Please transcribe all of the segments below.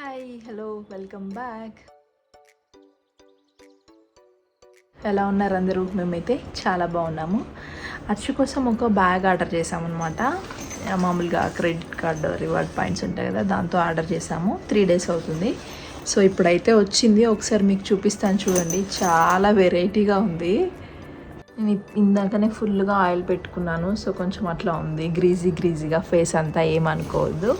Hi hello welcome back ఎలా ఉన్నారు అందరూ? మేమైతే చాలా బాగున్నాము. అచ్చు కోసం ఒక బ్యాగ్ ఆర్డర్ చేసామన్నమాట మామూలుగా క్రెడిట్ కార్డు రివార్డ్ పాయింట్స్ ఉంటాయి కదా దాంతో ఆర్డర్ చేసాము త్రీ డేస్ అవుతుంది. సో ఇప్పుడైతే వచ్చింది. ఒకసారి మీకు చూపిస్తాను చూడండి. చాలా వెరైటీగా ఉంది. నేను ఇందాకనే ఫుల్గా ఆయిల్ పెట్టుకున్నాను. సో కొంచెం అట్లా ఉంది. గ్రీజీ గ్రీజీగా ఫేస్ అంతా ఏమనుకోవద్దు.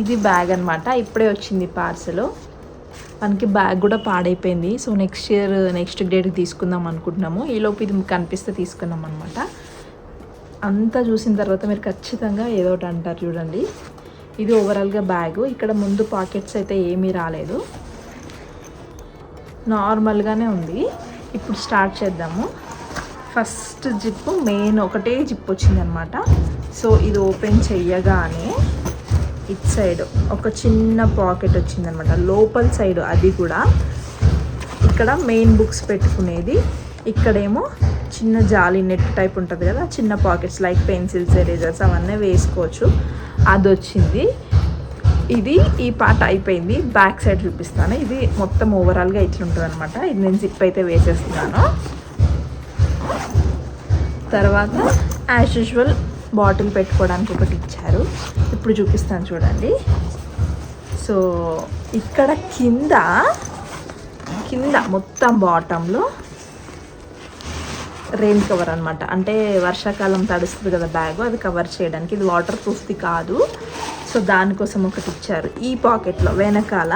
ఇది బ్యాగ్ అనమాట ఇప్పుడే వచ్చింది పార్సల్. మనకి బ్యాగ్ కూడా పాడైపోయింది. సో నెక్స్ట్ ఇయర్ నెక్స్ట్ డేట్కి తీసుకుందాం అనుకుంటున్నాము. ఈలోపు ఇది కనిపిస్తే తీసుకున్నాం అనమాట అంతా చూసిన తర్వాత మీరు ఖచ్చితంగా ఏదో ఒకటి అంటారు చూడండి. ఇది ఓవరాల్గా బ్యాగ్. ఇక్కడ ముందు పాకెట్స్ అయితే ఏమీ రాలేదు. నార్మల్గానే ఉంది. ఇప్పుడు స్టార్ట్ చేద్దాము. ఫస్ట్ జిప్ మెయిన్ ఒకటే జిప్ వచ్చిందనమాట సో ఇది ఓపెన్ చెయ్యగానే ఇట్ సైడ్ ఒక చిన్న పాకెట్ వచ్చిందనమాట. లోపల సైడ్ అది కూడా. ఇక్కడ మెయిన్ బుక్స్ పెట్టుకునేది. ఇక్కడేమో చిన్న జాలి నెట్ టైప్ ఉంటుంది కదా చిన్న పాకెట్స్ లైక్ పెన్సిల్స్ ఎరేజర్స్ అవన్నీ వేసుకోవచ్చు. అది వచ్చింది ఇది ఈ పార్ట్ అయిపోయింది. బ్యాక్ సైడ్ చూపిస్తాను. ఇది మొత్తం ఓవరాల్గా ఇట్లుంటుంది అనమాట ఇది నేను జిప్ అయితే వేసేస్తున్నాను. తర్వాత యాజ్ యూజువల్ బాటిల్ పెట్టుకోవడానికి ఒకటి ఇచ్చారు. ఇప్పుడు చూపిస్తాను చూడండి. సో ఇక్కడ కింద కింద మొత్తం బాటంలో రెయిన్ కవర్ అనమాట అంటే వర్షాకాలం తడుస్తుంది కదా బ్యాగ్ అది కవర్ చేయడానికి. ఇది వాటర్ ప్రూఫ్ది కాదు. సో దానికోసం ఒకటి ఇచ్చారు. ఈ పాకెట్లో వెనకాల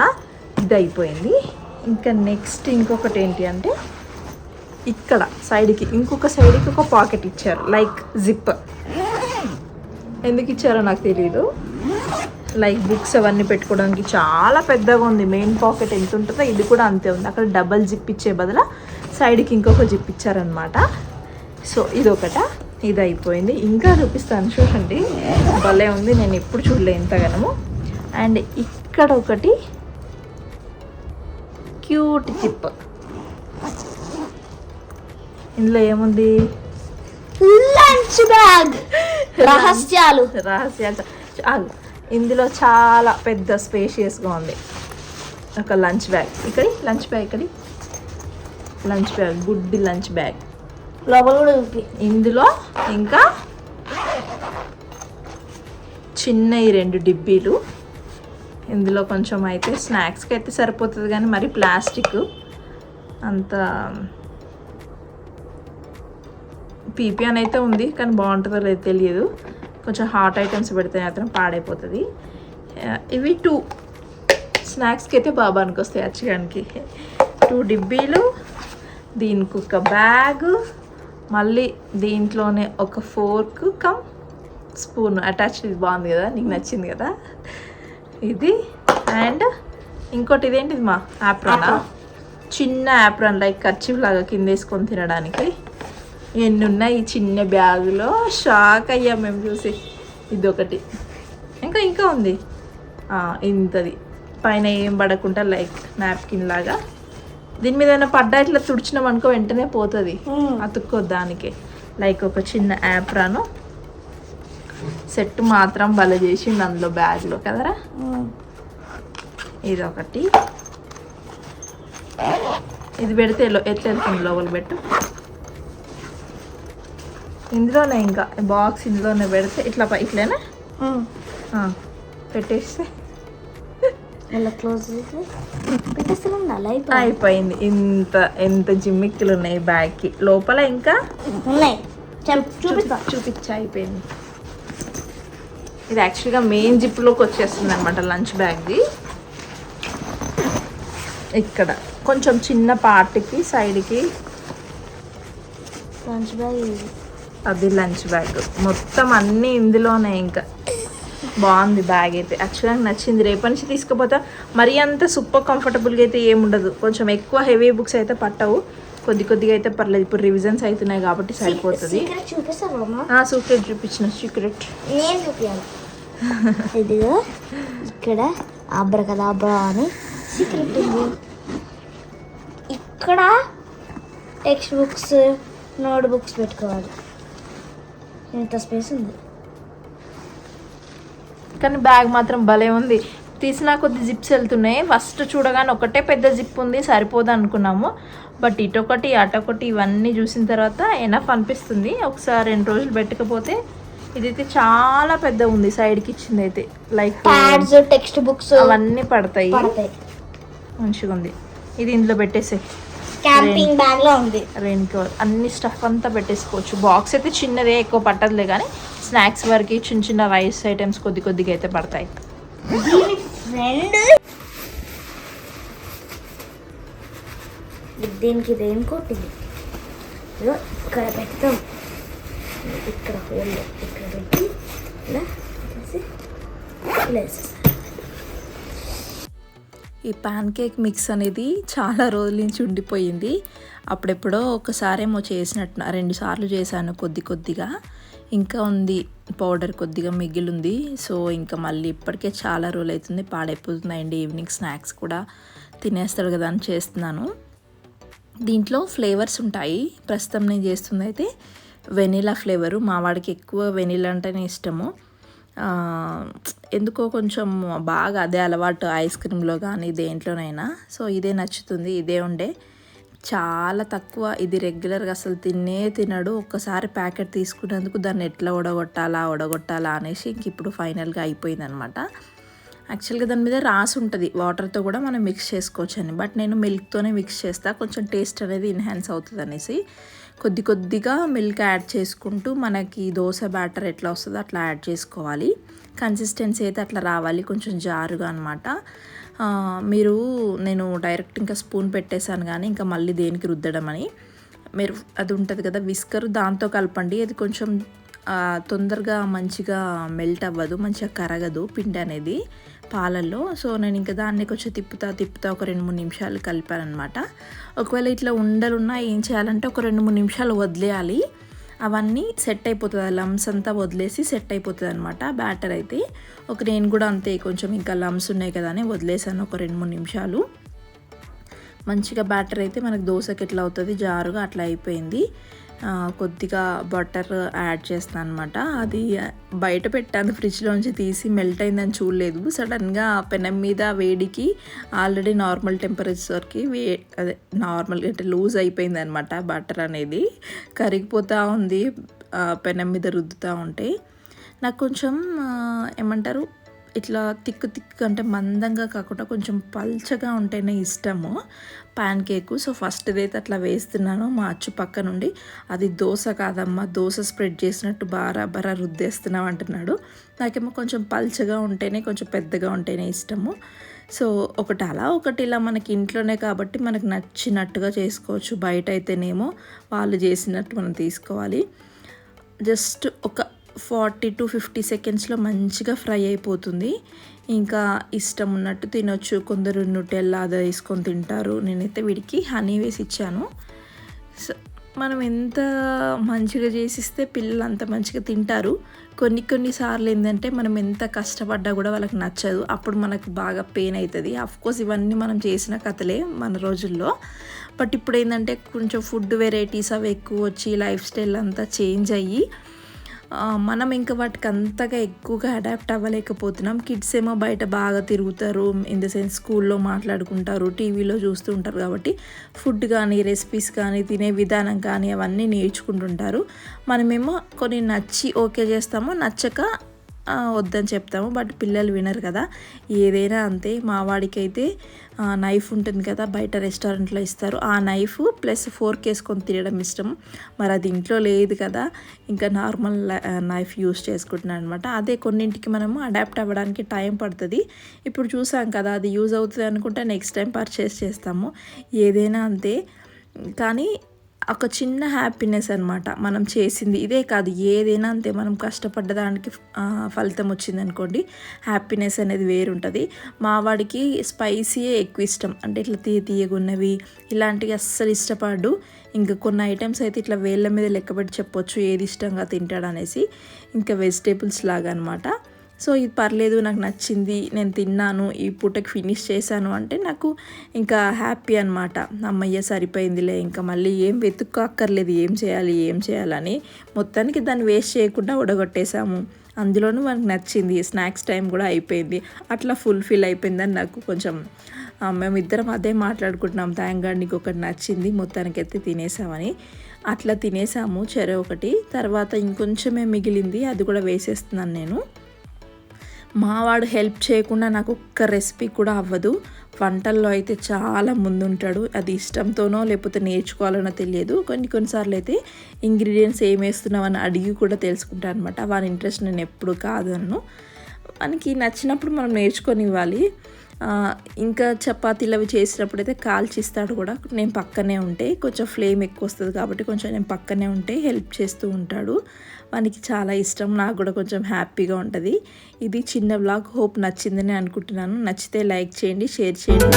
ఇది అయిపోయింది. ఇంకా నెక్స్ట్ ఇంకొకటి ఏంటి అంటే ఇక్కడ సైడ్కి ఇంకొక సైడ్కి ఒక పాకెట్ ఇచ్చారు. లైక్ జిప్ ఎందుకు ఇచ్చారో నాకు తెలియదు లైక్ బుక్స్ అవన్నీ పెట్టుకోవడానికి చాలా పెద్దగా ఉంది. మెయిన్ పాకెట్ ఎంత ఉంటుందో ఇది కూడా అంతే ఉంది. అక్కడ డబల్ జిప్ ఇచ్చే బదులు సైడ్కి ఇంకొక జిప్ ఇచ్చారనమాట సో ఇది ఒకట ఇది అయిపోయింది ఇంకా చూపిస్తాను. చూడండి. భలే ఉంది. నేను ఎప్పుడు చూడలే ఇంతగానము. అండ్ ఇక్కడ ఒకటి క్యూట్ జిప్ ఇందులో ఏముంది? లంచ్ బ్యాగ్ రహస్యాలు. రహస్యాలు. ఇందులో చాలా పెద్ద స్పేషియస్గా ఉంది. ఒక లంచ్ బ్యాగ్. ఇక్కడి లంచ్ బ్యాగ్ ఇక్కడి. లంచ్ బ్యాగ్ గుడ్డి లంచ్ బ్యాగ్. లోపల కూడా ఇందులో ఇంకా చిన్న ఈ రెండు డిబ్బీలు. ఇందులో కొంచెం అయితే స్నాక్స్కి అయితే సరిపోతుంది కానీ మరి ప్లాస్టిక్. అంత పీపీ అని అయితే ఉంది కానీ బాగుంటుందో లేదో తెలియదు. కొంచెం హాట్ ఐటమ్స్ పెడితే మాత్రం పాడైపోతుంది. ఇవి టూ స్నాక్స్కి అయితే బాబానికి వస్తాయి అచ్చగానికి. టూ డిబ్బీలు దీనికి ఒక బ్యాగ్ మళ్ళీ దీంట్లోనే ఒక ఫోర్క్ కమ్ స్పూన్. అటాచ్ ఇది బాగుంది కదా నీకు నచ్చింది కదా? ఇది అండ్ ఇంకోటి ఇదేంటిది మా? యాప్రానా చిన్న యాప్రాన్ లైక్ కర్చీఫ్ లాగా కింద వేసుకొని తినడానికి. ఎన్ని ఉన్నాయి ఈ చిన్న బ్యాగులో? షాక్ అయ్యాం మేము చూసి. ఇది ఒకటి ఇంకా ఇంకా ఉంది. ఇంతది. పైన ఏం పడకుండా లైక్ నాప్కిన్ లాగా. దీని మీద ఏమైనా పడ్డా ఇట్లా తుడిచినాం అనుకో వెంటనే పోతుంది. అతుక్కోద్దు దానికి లైక్ ఒక చిన్న యాప్రాను సెట్ మాత్రం బల చేసిండు అందులో బ్యాగ్లో. కదరా? ఇది ఒకటి ఇది పెడితే ఎట్లా వెళ్తుంది లోపల పెట్టు. ఇందులోనే ఇంకా బాక్స్ ఇందులోనే పెడితే ఇట్లా పై- ఇట్లనే? పెట్టేస్తే. ఇలా క్లోజ్ అయిపోయింది. ఇంత ఎంత జిమ్మిక్కులు ఉన్నాయి బ్యాగ్కి. లోపల ఇంకా? ఉన్నాయి. చెప్ చూపిస్తా. చూపించా అయిపోయింది. ఇది యాక్చువల్గా మెయిన్ జిప్లోకి వచ్చేస్తుంది అనమాట లంచ్ బ్యాగ్ది. ఇక్కడ. కొంచెం చిన్న పార్ట్కి సైడ్కి లంచ్ బ్యాగ్ అది లంచ్ బ్యాగ్. మొత్తం అన్నీ ఇందులోనే ఇంకా. బాగుంది బ్యాగ్ అయితే. యాక్చువల్గా నచ్చింది. రేపటి నుంచి తీసుకుపోతా. మరీ అంత సూపర్ కంఫర్టబుల్గా అయితే ఏముండదు. కొంచెం ఎక్కువ హెవీ బుక్స్ అయితే పట్టవు. కొద్ది కొద్దిగా అయితే పర్లేదు. ఇప్పుడు రివిజన్స్ అవుతున్నాయి కాబట్టి సరిపోతుంది. సీక్రెట్ చూపించిన. సీక్రెట్ ఇదిగో ఇక్కడ ఆబ్రకదాబ్రా అని సీక్రెట్ ఇక్కడ టెక్స్ట్ బుక్స్ నోట్ బుక్స్ పెట్టుకోవాలి. ఇంత స్పేస్ ఉంది. కానీ బ్యాగ్ మాత్రం భలే ఉంది. తీసినా కొద్ది జిప్స్ వెళ్తున్నాయి. ఫస్ట్ చూడగానే ఒకటే పెద్ద జిప్ ఉంది సరిపోదు అనుకున్నాము. బట్ ఇటొకటి అటొకటి ఇవన్నీ చూసిన తర్వాత ఎనఫ్ అనిపిస్తుంది. ఒకసారి రెండు రోజులు పెట్టకపోతే ఇదైతే చాలా పెద్ద ఉంది సైడ్కి ఇచ్చింది అయితే. లైక్ ప్యాడ్స్ టెక్స్ట్ బుక్స్ అవన్నీ పడతాయి. పడతాయి. మంచిగా ఉంది ఇది ఇందులో పెట్టేసే క్యాంపింగ్ బ్యాగ్లో ఉంది. రెయిన్ కవర్ అన్ని స్టఫ్ అంతా పెట్టేసుకోవచ్చు. బాక్స్ అయితే చిన్నదే ఎక్కువ పట్టదులే కానీ స్నాక్స్ వరకు చిన్న చిన్న రైస్ ఐటమ్స్ కొద్ది కొద్దిగా అయితే పడతాయి. ఫ్రెండ్ దీనికి రెయిన్ కోట్ ఇది ఇక్కడ పెడతాం. ఇక్కడ ఇక్కడ పెట్టి ఇలా. ఈ పాన్ కేక్ మిక్స్ అనేది చాలా రోజుల నుంచి ఉండిపోయింది. అప్పుడెప్పుడో ఒకసారేమో చేసినట్టు రెండు సార్లు చేశాను కొద్ది కొద్దిగా. ఇంకా ఉంది పౌడర్ కొద్దిగా మిగిలింది. సో ఇంకా మళ్ళీ ఇప్పటికే చాలా రోజులు అవుతుంది పాడైపోతుందండి. ఈవినింగ్ స్నాక్స్ కూడా తినేస్తాడు కదా అని చేస్తున్నాను. దీంట్లో ఫ్లేవర్స్ ఉంటాయి. ప్రస్తుతం నేను చేస్తుంది అయితే వెనీలా ఫ్లేవరు. మా వాడికి ఎక్కువ వెనీలా అంటేనే ఇష్టము. ఎందుకో కొంచెం బాగా అదే అలవాటు ఐస్ క్రీమ్లో కానీ దేంట్లోనైనా. సో ఇదే నచ్చుతుంది ఇదే ఉండే. చాలా తక్కువ ఇది రెగ్యులర్గా అసలు తినే తినడు. ఒక్కసారి ప్యాకెట్ తీసుకున్నందుకు దాన్ని ఎట్లా ఉడగొట్టాలా ఉడగొట్టాలా అనేసి ఇంక ఇప్పుడు ఫైనల్గా అయిపోయింది అనమాట యాక్చువల్గా దాని మీద రాసి ఉంటుంది. వాటర్తో కూడా మనం మిక్స్ చేసుకోవచ్చు అని బట్ నేను మిల్క్తోనే మిక్స్ చేస్తా. కొంచెం టేస్ట్ అనేది ఎన్హాన్స్ అవుతుంది అనేసి కొద్ది కొద్దిగా మిల్క్ యాడ్ చేసుకుంటూ మనకి దోశ బ్యాటర్ ఎట్లా వస్తుందో అట్లా యాడ్ చేసుకోవాలి. కన్సిస్టెన్సీ అయితే అట్లా రావాలి కొంచెం జారుగా అనమాట మీరు నేను డైరెక్ట్ ఇంకా స్పూన్ పెట్టేశాను కానీ ఇంకా మళ్ళీ దేనికి రుద్దడం అని. మీరు అది ఉంటుంది కదా విస్కర్ దాంతో కలపండి. అది కొంచెం తొందరగా మంచిగా మెల్ట్ అవ్వదు మంచిగా కరగదు పిండి అనేది. పాలల్లో. సో నేను ఇంకా దాన్ని కొంచెం తిప్పుతా తిప్పుతా ఒక రెండు మూడు నిమిషాలు కలిపాను అనమాట ఒకవేళ ఇట్లా ఉండలున్నా ఏం చేయాలంటే ఒక రెండు మూడు నిమిషాలు వదిలేయాలి. అవన్నీ సెట్ అయిపోతుంది. ఆ లమ్స్ అంతా వదిలేసి సెట్ అయిపోతుంది అనమాట బ్యాటర్ అయితే. ఒక నేను కూడా అంతే కొంచెం ఇంకా లమ్స్ ఉన్నాయి కదా అని వదిలేసాను ఒక రెండు మూడు నిమిషాలు. మంచిగా బ్యాటర్ అయితే మనకు దోశకి ఎట్లా అవుతుంది? జారుగా అట్లా అయిపోయింది. కొద్దిగా బటర్ యాడ్ చేస్తాను అనమాట అది బయట పెట్టాను ఫ్రిడ్జ్లోంచి తీసి మెల్ట్ అయిందని చూడలేదు. సడన్గా పెనం మీద వేడికి ఆల్రెడీ నార్మల్ టెంపరేచర్కి వే అదే నార్మల్ అంటే లూజ్ అయిపోయింది అనమాట బటర్ అనేది. కరిగిపోతూ ఉంది పెనం మీద రుద్దుతూ ఉంటే. నాకు కొంచెం ఏమంటారు ఇట్లా తిక్కు తిక్కు అంటే మందంగా కాకుండా కొంచెం పల్చగా ఉంటేనే ఇష్టము. ప్యాన్ కేకు సో ఫస్ట్ అయితే అట్లా వేస్తున్నాను మా అచ్చు పక్క నుండి. అది దోశ కాదమ్మా దోశ స్ప్రెడ్ చేసినట్టు బారా బరా రుద్దేస్తున్నావు అంటున్నాడు. నాకేమో కొంచెం పల్చగా ఉంటేనే కొంచెం పెద్దగా ఉంటేనే ఇష్టము. సో ఒకటి అలా ఒకటి ఇలా మనకి ఇంట్లోనే కాబట్టి మనకు నచ్చినట్టుగా చేసుకోవచ్చు. బయట అయితేనేమో వాళ్ళు చేసినట్టు మనం తీసుకోవాలి. జస్ట్ ఒక ఫార్టీ టు ఫిఫ్టీ సెకండ్స్లో మంచిగా ఫ్రై అయిపోతుంది. ఇంకా ఇష్టం ఉన్నట్టు తినొచ్చు. కొందరు నుటెల్లా అది వేసుకొని తింటారు. నేనైతే వీడికి హనీ వేసి ఇచ్చాను. సో మనం ఎంత మంచిగా చేసిస్తే పిల్లలు అంత మంచిగా తింటారు. కొన్ని కొన్ని సార్లు ఏంటంటే మనం ఎంత కష్టపడ్డా కూడా వాళ్ళకి నచ్చదు. అప్పుడు మనకు బాగా పెయిన్ అవుతుంది కోర్స్ ఇవన్నీ మనం చేసిన కథలే మన రోజుల్లో. బట్ ఇప్పుడు ఏంటంటే కొంచెం ఫుడ్ వెరైటీస్ అవి ఎక్కువ వచ్చి లైఫ్ స్టైల్ అంతా చేంజ్ అయ్యి మనం ఇంకా వాటికి అంతగా ఎక్కువగా అడాప్ట్ అవ్వలేకపోతున్నాం. కిడ్స్ ఏమో బయట బాగా తిరుగుతారు ఇన్ ద సెన్స్ స్కూల్లో మాట్లాడుకుంటారు టీవీలో చూస్తూ ఉంటారు కాబట్టి ఫుడ్ కానీ రెసిపీస్ కానీ తినే విధానం కానీ అవన్నీ నేర్చుకుంటుంటారు. మనమేమో కొన్ని నచ్చి ఓకే చేస్తాము నచ్చక వద్దని చెప్తాము. బట్ పిల్లలు వినరు కదా. ఏదైనా అంతే. మా వాడికైతే నైఫ్ ఉంటుంది కదా బయట రెస్టారెంట్లో ఇస్తారు. ఆ నైఫ్ ప్లస్ ఫోర్క్ వేసుకొని తినడం ఇష్టం. మరి అది ఇంట్లో లేదు కదా. ఇంకా నార్మల్ నైఫ్ యూస్ చేసుకుంటున్నాను అనమాట అదే కొన్నింటికి మనము అడాప్ట్ అవ్వడానికి టైం పడుతుంది. ఇప్పుడు చూసాం కదా అది యూజ్ అవుతుంది అనుకుంటే నెక్స్ట్ టైం పర్చేస్ చేస్తాము. ఏదైనా అంతే. కానీ ఒక చిన్న హ్యాపీనెస్ అనమాట మనం చేసింది ఇదే కాదు ఏదైనా అంతే. మనం కష్టపడ్డ దానికి ఫలితం వచ్చిందనుకోండి హ్యాపీనెస్ అనేది వేరుంటుంది. మా వాడికి స్పైసీయే ఎక్కువ ఇష్టం. అంటే ఇట్లా తీయ తీయగున్నవి ఇలాంటివి అస్సలు ఇష్టపడు. ఇంకా కొన్ని ఐటమ్స్ అయితే ఇట్లా వేళ్ళ మీద లెక్కబెట్టి చెప్పొచ్చు ఏది ఇష్టంగా తింటాడు అనేసి ఇంకా వెజిటేబుల్స్ లాగా అనమాట సో ఇది పర్లేదు నాకు నచ్చింది నేను తిన్నాను ఈ పూటకి ఫినిష్ చేశాను అంటే నాకు ఇంకా హ్యాపీ అనమాట అమ్మయ్య సరిపోయిందిలే ఇంకా మళ్ళీ ఏం వెతుక్కోక్కర్లేదు ఏం చేయాలి ఏం చేయాలని మొత్తానికి దాన్ని వేస్ట్ చేయకుండా ఉడగొట్టేశాము అందులోనూ మనకు నచ్చింది స్నాక్స్ టైం కూడా అయిపోయింది. అట్లా ఫుల్ఫిల్ అయిపోయిందని నాకు కొంచెం మేమిద్దరం అదే మాట్లాడుకుంటున్నాం. థ్యాంక్ గాడ్ నీకు ఒకటి నచ్చింది మొత్తానికైతే తినేసామని అట్లా తినేసాము చెర ఒకటి తర్వాత ఇంకొంచెమే మిగిలింది అది కూడా వేసేస్తున్నాను నేను. మావాడు హెల్ప్ చేయకుండా నాకు ఒక్క రెసిపీ కూడా అవ్వదు. వంటల్లో అయితే చాలా ముందుంటాడు. అది ఇష్టంతోనో లేకపోతే నేర్చుకోవాలనో తెలియదు. కొన్ని కొన్నిసార్లు అయితే ఇంగ్రీడియంట్స్ ఏం వేస్తున్నామని అడిగి కూడా తెలుసుకుంటాను అనమాట వాని ఇంట్రెస్ట్ నేను ఎప్పుడు కాదను మనకి నచ్చినప్పుడు మనం నేర్చుకొని ఇవ్వాలి. ఇంకా చపాతీలు అవి చేసినప్పుడు అయితే కాల్చిస్తాడు కూడా. నేను పక్కనే ఉంటే కొంచెం ఫ్లేమ్ ఎక్కువ వస్తుంది కాబట్టి కొంచెం నేను పక్కనే ఉంటే హెల్ప్ చేస్తూ ఉంటాడు. మనకి చాలా ఇష్టం. నాకు కూడా కొంచెం హ్యాపీగా ఉంటుంది. ఇది చిన్న బ్లాగ్ హోప్ నచ్చిందని అనుకుంటున్నాను. నచ్చితే లైక్ చేయండి షేర్ చేయండి.